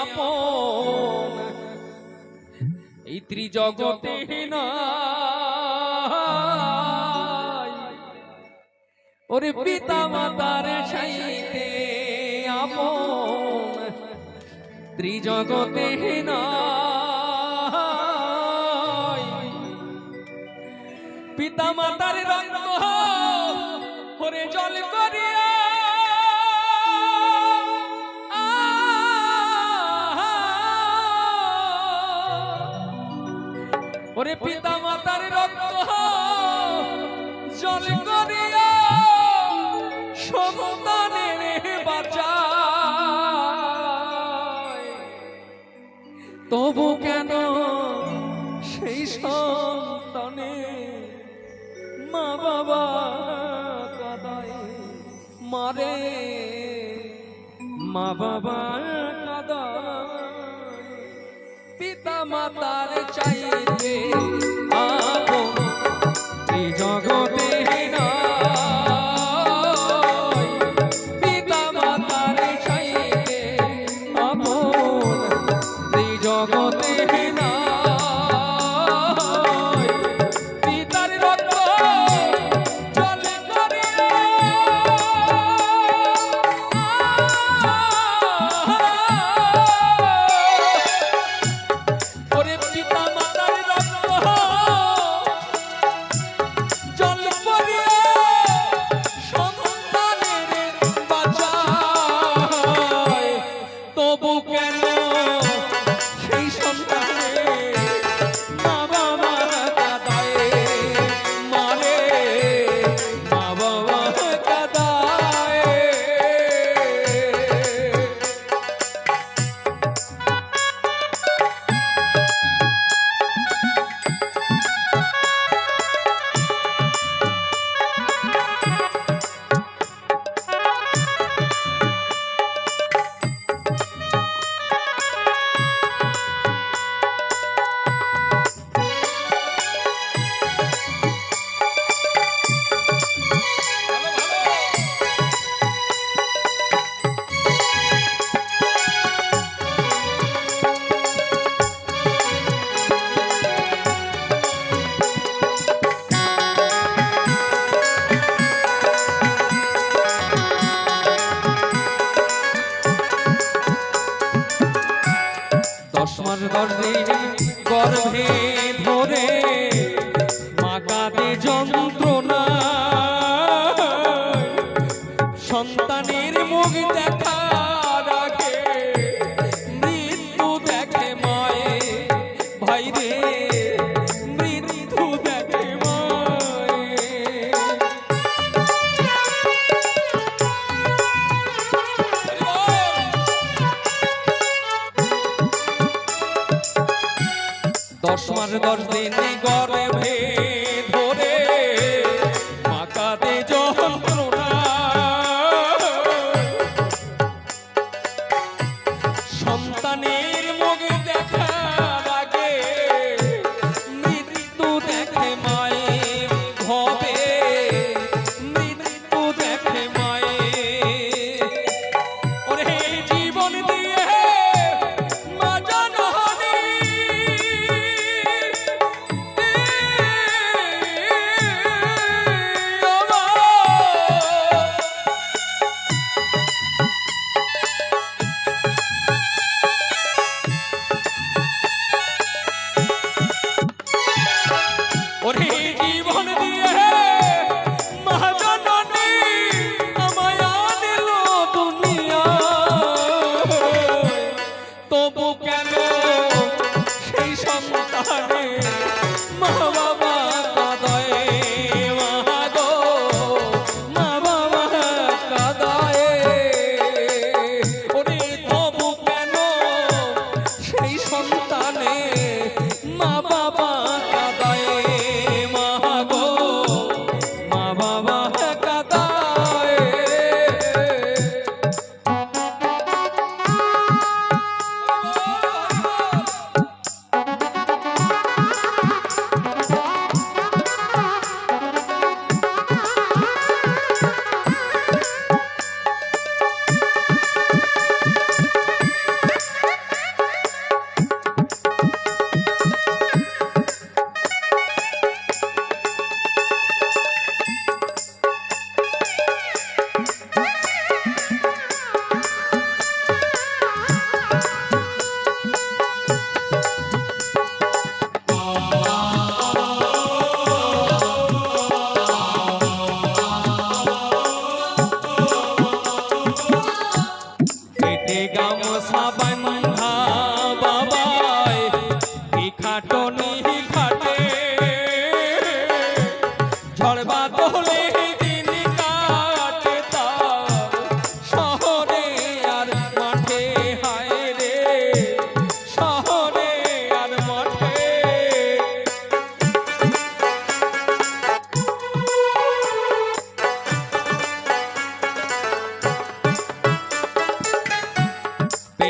আপন। এই ওরে পিতা মাতার সাইতে ত্রিজগতে পিতা মাতার রঙ্গ ওরে জল করে ওরে পিতা মাতার রক্ত জল করিয়া সন্তানের বাঁচা তবু কেন সেই সন্তানে মা বাবা কাদায় মারে? মা বাবা পিতা মাতার চাইতে আপন জগত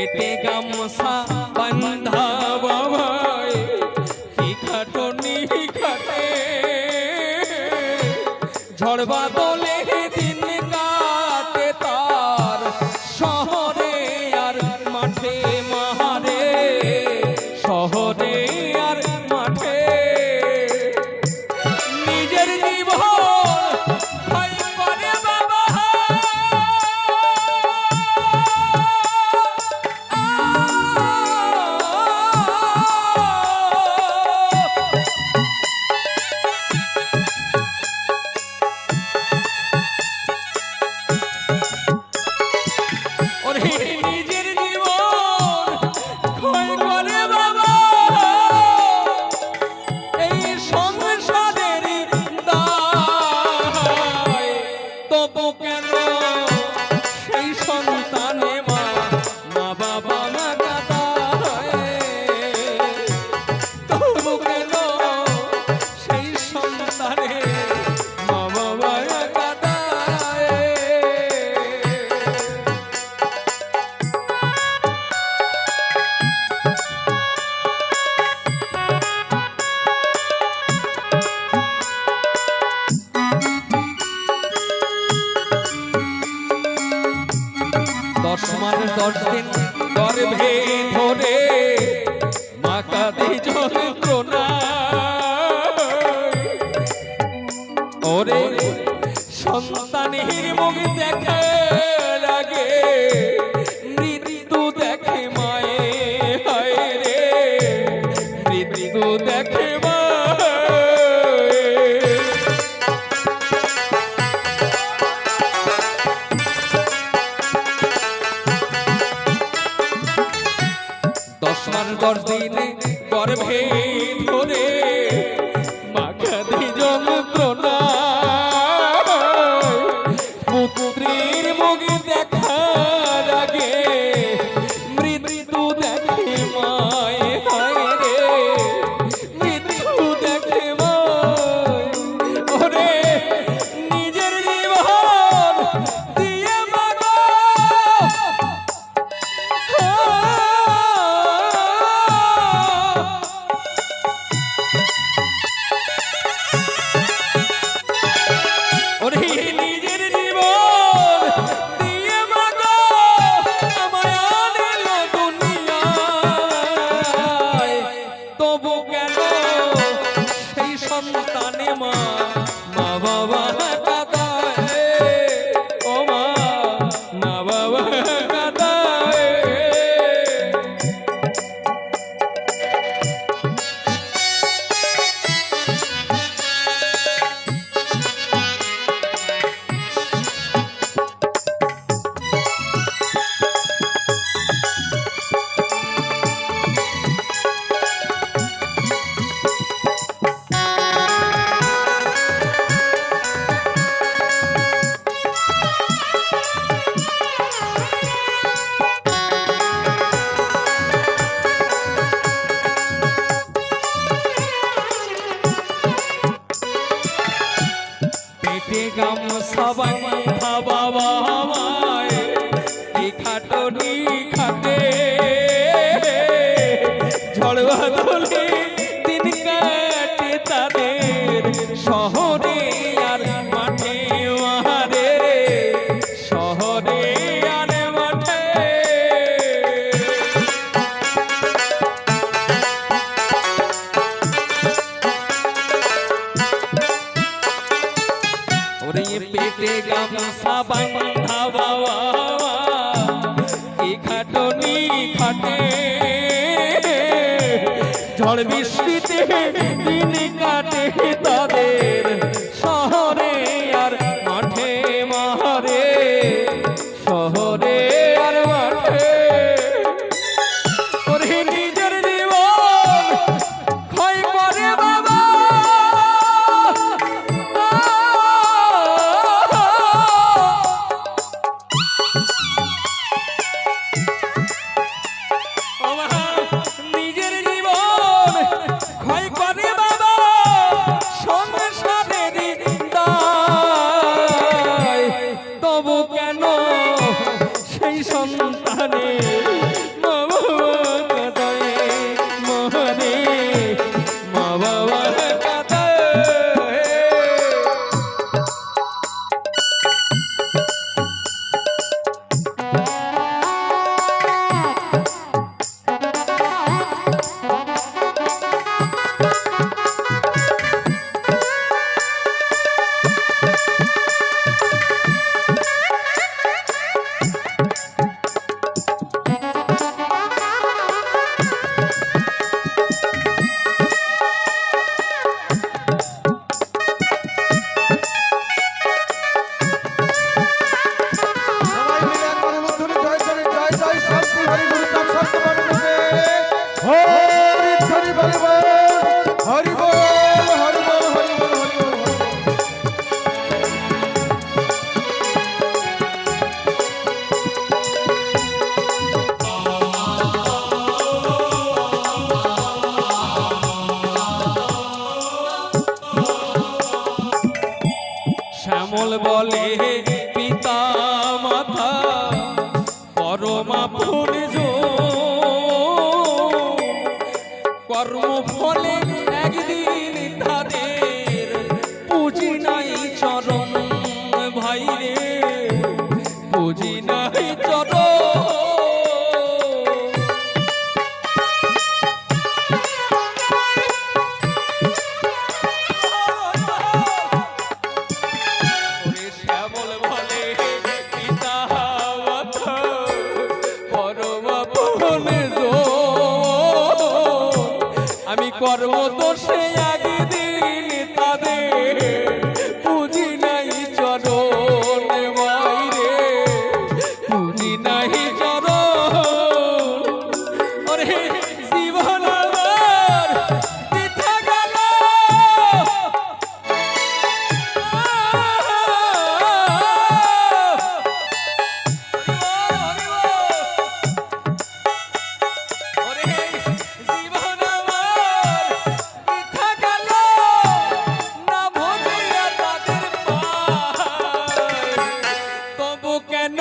ते गमसा बंधावा দশ মাস দশ দিন গর্ভে ধরে মাতা দি Baba. কর্ম দোষে কেন?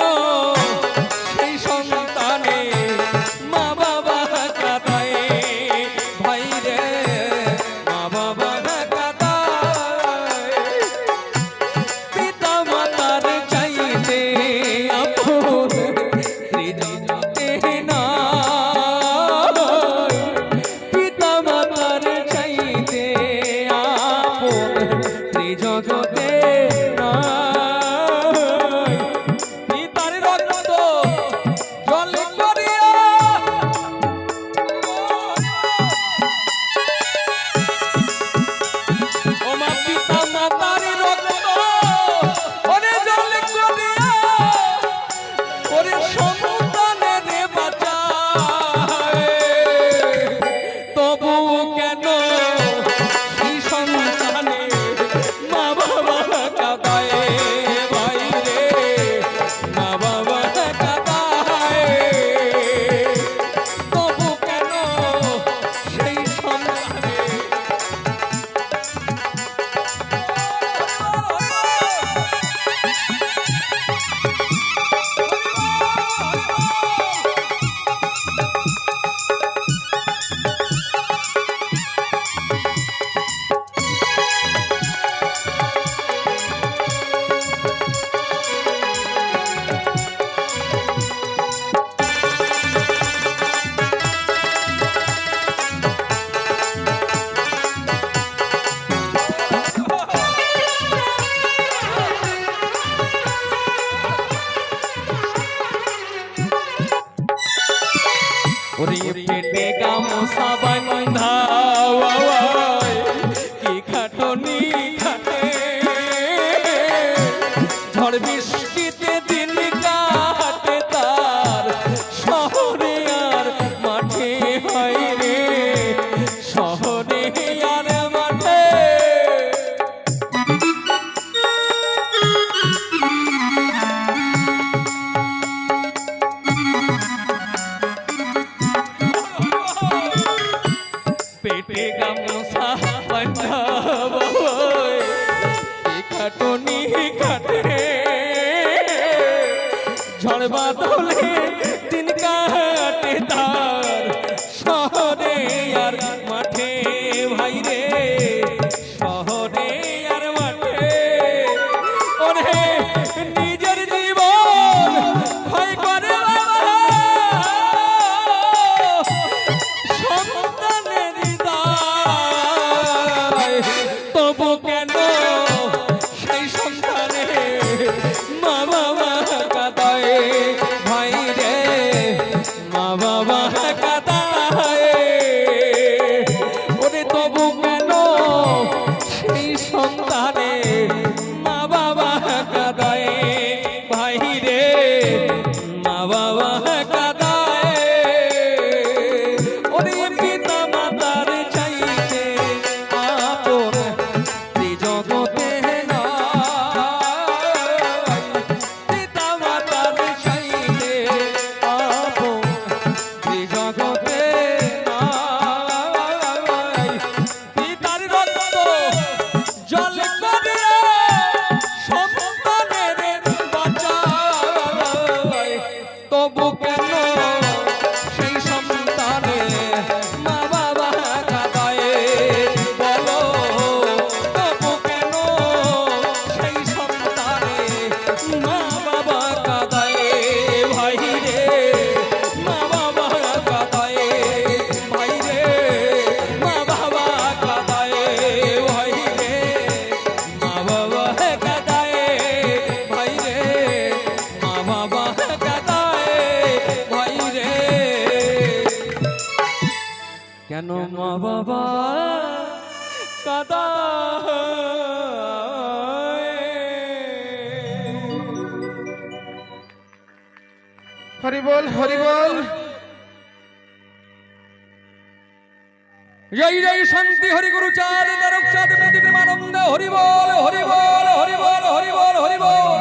হরি বল হরি বল। জয় জয় শান্তি হরি গুরু চাঁদ তারক চাঁদ পৃথিবীর আনন্দ হরি বল হরি বল হরি বল হরি বল হরি বল।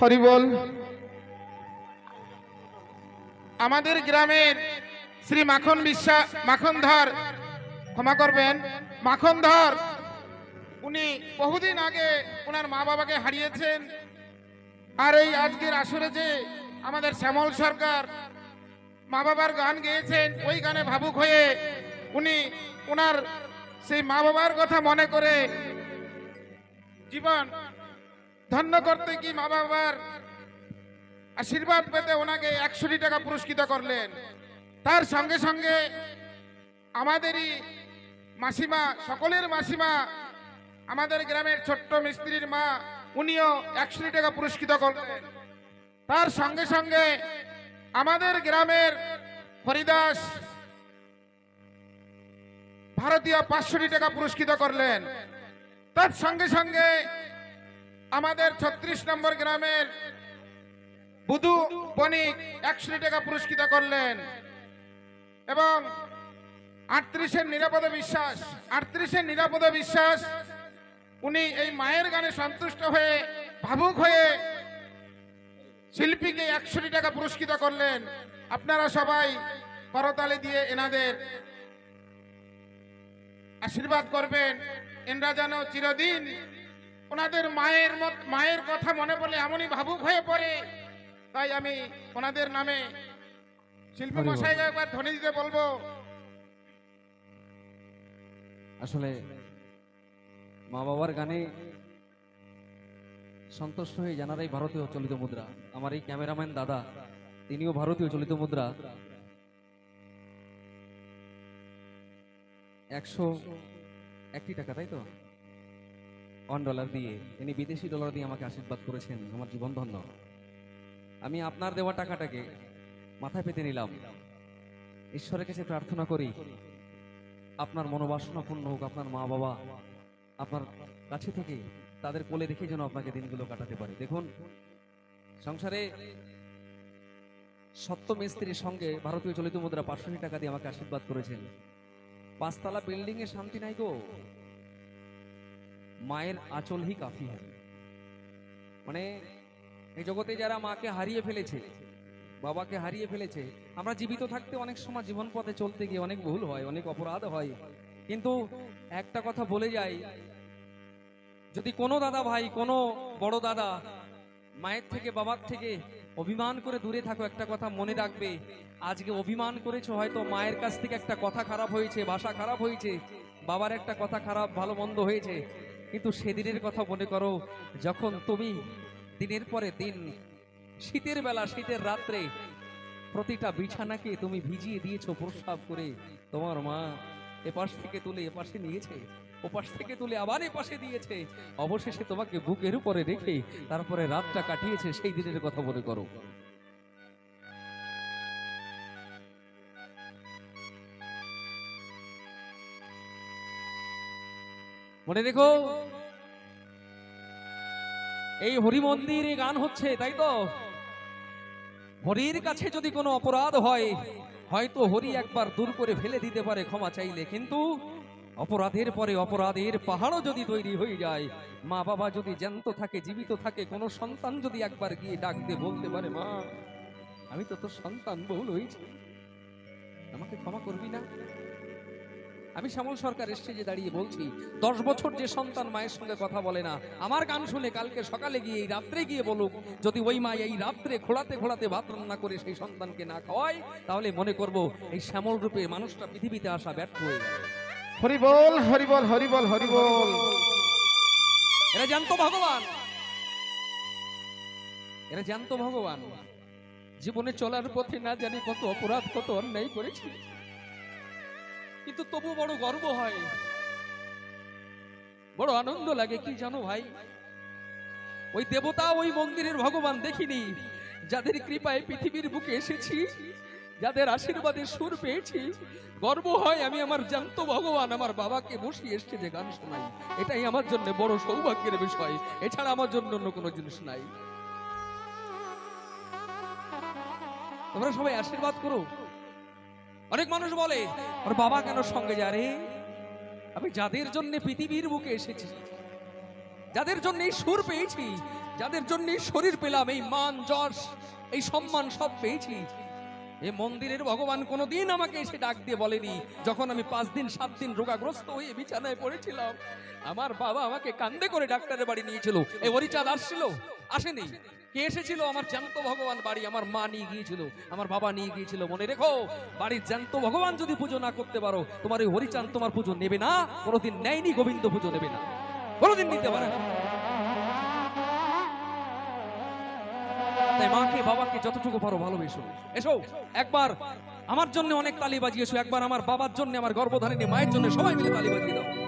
হরি বল। আমাদের গ্রামের শ্রী মাখন বিশ্বাস মাখন ধর ক্ষমা করবেন মাখন ধর। উনি বহুদিন আগে ওনার মা বাবাকে হারিয়েছেন। আর এই আজকের আসরে যে আমাদের শ্যামল সরকার মা বাবার গান গেয়েছেন, ওই গানে ভাবুক হয়ে উনি ওনার সেই মা বাবার কথা মনে করে জীবন ধন্য করতে কি মা বাবার আশীর্বাদ পেতে ওনাকে একশোটি টাকা পুরস্কৃত করলেন। তার সঙ্গে সঙ্গে আমাদেরই মাসিমা, সকলের মাসিমা আমাদের গ্রামের ছোট্ট মিস্ত্রির মা, উনিও একশো টাকা পুরস্কৃত করলেন। তার সঙ্গে সঙ্গে আমাদের গ্রামের হরিদাস ভারতীয় পাঁচশোটি টাকা পুরস্কৃত করলেন। তার সঙ্গে সঙ্গে আমাদের ছত্রিশ নম্বর গ্রামের বুধু বণিক একশো টাকা পুরস্কৃত করলেন এবং আটত্রিশের নিরাপদে বিশ্বাস, আটত্রিশের নিরাপদে বিশ্বাস উনি এই মায়ের গানে সন্তুষ্ট হয়ে ভাবুক হয়ে শিল্পীকে একশোটি টাকা পুরস্কৃত করলেন। আপনারা সবাই করতালি দিয়ে এনাদের আশীর্বাদ করবেন। এনরা যেন চিরদিন ওনাদের মায়ের মত মায়ের কথা মনে পড়লে এমনই ভাবুক হয়ে পড়ে। তাই আমি ওনাদের নামে শিল্পী মশাইকে একবার ধ্বনি দিতে বলব। আসলে মা বাবার গানে সন্তুষ্ট হয়ে জানারাই ভারতীয় চলিত মুদ্রা। আমার এই ক্যামেরাম্যান দাদা, তিনিও ভারতীয় চলিত মুদ্রা। একশো একটি টাকা, তাই তো? ওয়ান ডলার দিয়ে। তিনি বিদেশি ডলার দিয়ে আমাকে আশীর্বাদ করেছেন, আমার জীবন ধন্য। আমি আপনার দেওয়া টাকাটাকে মাথায় পেতে নিলাম। ঈশ্বরের কাছে প্রার্থনা করি, আপনার মনোবাসনা পূর্ণ হোক, আপনার মা বাবা আপনার কাছে থেকে তাদের কোলে রেখে যেন আপনাকে দিনগুলো কাটাতে পারে। দেখুন, সংসারে সত্য মিস্ত্রির সঙ্গে ভারতীয় চলিত মুদ্রা পাঁচশো টাকা দিয়ে আমাকে আশীর্বাদ করেছেন। পাঁচতলা বিল্ডিং এ শান্তি নাই গো। মায়ের আঁচল হি কাফি হয়। মানে এই জগতে যারা মাকে হারিয়ে ফেলেছে, বাবাকে হারিয়ে ফেলেছে, আমরা জীবিত থাকতে অনেক সময় জীবন পথে চলতে গিয়ে অনেক ভুল হয়, অনেক অপরাধ হয়। কিন্তু একটা কথা বলে যাই। যদি কোনো দাদা ভাই, কোনো বড় দাদা মায়ের থেকে, বাবার থেকে অভিমান করে দূরে থাকো, একটা কথা মনে রাখবে, আজকে অভিমান করেছ, হয়তো মায়ের কাছ থেকে একটা কথা খারাপ হয়েছে, ভাষা খারাপ হয়েছে, বাবার একটা কথা খারাপ, ভালো মন্দ হয়েছে, কিন্তু সেদিনের কথা মনে করো, যখন তুমি দিনের পরে দিন, শীতের বেলা, শীতের রাত্রে প্রতিটা বিছানাকে তুমি ভিজিয়ে দিয়েছ প্রস্রাব করে, তোমার মা এপাশ থেকে তুলে এপাশে নিয়েছে, ওপাশ থেকে তুলে আবার এপাশে দিয়েছে। অবশেষে তোমাকে বুকের উপরে রেখে তারপরে রাতটা কাটিয়েছে, সেই দিনের কথা মনে করো। মনে রেখো, এই হরি মন্দিরে গান হচ্ছে, তাই তো? হরির কাছে যদি কোনো অপরাধ হয় হয়তো হরি একবার দূর করে ফেলে দিতে পারে, ক্ষমা চাইলে। কিন্তু অপরাধের পরে অপরাধের পাহাড়ও যদি তৈরি হয়ে যায় মা বাবা যদি জ্যান্ত থাকে, জীবিত থাকে, কোনো সন্তান যদি একবার গিয়ে ডাকতে বলতে পারে, মা, আমি তো তোর সন্তান বহুল হয়েছি আমাকে ক্ষমা করবি না? আমি শ্যামল সরকার স্টেজে দাঁড়িয়ে বলছি দশ বছর যে সন্তান মায়ের সঙ্গে কথা বলে না আমার গান শুনে কালকে সকালে গিয়ে এই রাত্রে গিয়ে বলুক যদি ওই মা এই রাত্রে খোলাতে খোলাতে ভাত রান্না করে সেই সন্তানকে না খাওয়ায় তাহলে মনে করব এই শ্যামল রূপে মানুষটা পৃথিবীতে আসা ব্যর্থ হয়ে গেল। হরিবল হরিবল হরিবল হরিবল। এরা জানতো ভগবান। এরা জানতো ভগবান। জীবনে চলার পথে না জানি কত অপরাধ কত অন্যায় করেছি। কিন্তু তবু বড় গর্ব হয়। বড় আনন্দ লাগে, কি জানো ভাই? ওই দেবতা, ওই মন্দিরের ভগবান দেখিনি। যাদের কৃপায় পৃথিবীর বুকে এসেছি, যাদের আশীর্বাদে সুর পেয়েছি, গর্ব হয় আমি আমার জানতো ভগবান, আমার বাবাকে বসিয়ে এসছে যে গান শোনাই। এটাই আমার জন্য বড় সৌভাগ্যের বিষয়। এছাড়া আমার জন্য অন্য কোনো জিনিস নাই। তোমরা সবাই আশীর্বাদ করো। অনেক মানুষ বলে, ওর বাবা কেন সঙ্গে যা রে? আমি যাদের জন্য পৃথিবীর বুকে এসেছি, যাদের জন্য এই সুর পেয়েছি, যাদের জন্য এই শরীর পেলাম, এই মান, যশ, এই সম্মান সব পেয়েছি। এই মন্দিরের ভগবান কোনোদিন আমাকে এসে ডাক দিয়ে বলেনি, যখন আমি পাঁচ দিন, সাত দিন রোগাগ্রস্ত হয়ে বিছানায় পড়েছিলাম। আমার বাবা আমাকে কান্দে করে ডাক্তারের বাড়ি নিয়েছিল। এই হরিচাঁদ আসছিল? আসেনি। কে এসেছিল? আমার জ্যান্ত ভগবান বাড়ি, আমার মা নিয়ে গিয়েছিল, আমার বাবা নিয়ে গিয়েছিল। মনে রেখো, বাড়ির জ্যান্ত ভগবান যদি পুজো না করতে পারো, তোমার এই হরিচাঁদ তোমার পুজো নেবে না, কোনোদিন নেয়নি গোবিন্দ পুজো নেবে না। কোনোদিন নিতে পারে তাই মাকে, বাবাকে যতটুকু পারো ভালোবেসো। এসো, একবার আমার জন্য অনেক তালি বাজিয়েছো, একবার আমার বাবার জন্য, আমার গর্ভধারিণী মায়ের জন্য সবাই মিলে তালি বাজিয়ে দাও।